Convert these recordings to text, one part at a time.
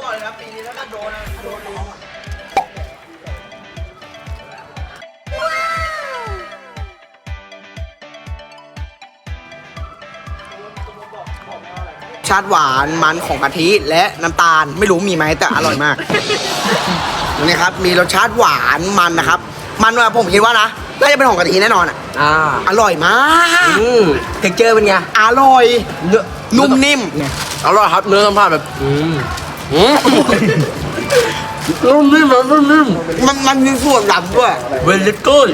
ก่อนเลยนะปีนี้ถ้าโดนโดนน้องชาติหวานมันของกะทิและน้ำตาลไม่รู้มีไหมแต่อร่อยมากนี่ครับมีรสชาติหวานมันนะครับ มันว่าผมคิดว่านะน่าจะเป็นของกะทิแน่นอนอะอ่าอร่อยมากอืมเท็กเจอร์เป็นไงอร่อยเนื้อนุ่มนิ่มอร่อยครับเนื้อสัมผัสแบบอืมอืม นุ่มนิ่มแบบนุ่มนิ่มมันมันมีส่วนหลังด้วยเวลิกูด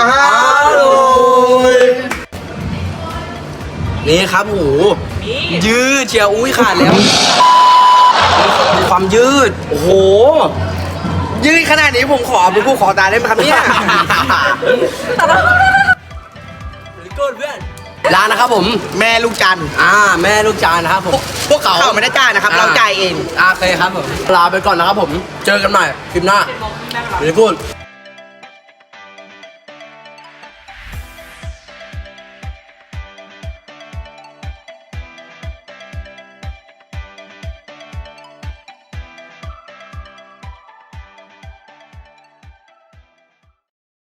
อร่อยนี่ครับโหยืดเชียวอุ้ยขาดแล้วมีความยืด โอ้โห ยืดขนาดนี้ผมขอเป็นผู้ขอตาได้ไหมครับเนี่ย ร้านนะครับผมแม่ลูกจันทร์อ่าแม่ลูกจานนะครับผมพวกเขาไม่ได้จ่ายนะครับ เราจ่ายเองโอเคครับผมลาไปก่อนนะครับผม เจอกันใหม่คลิปหน้าเวลิกูด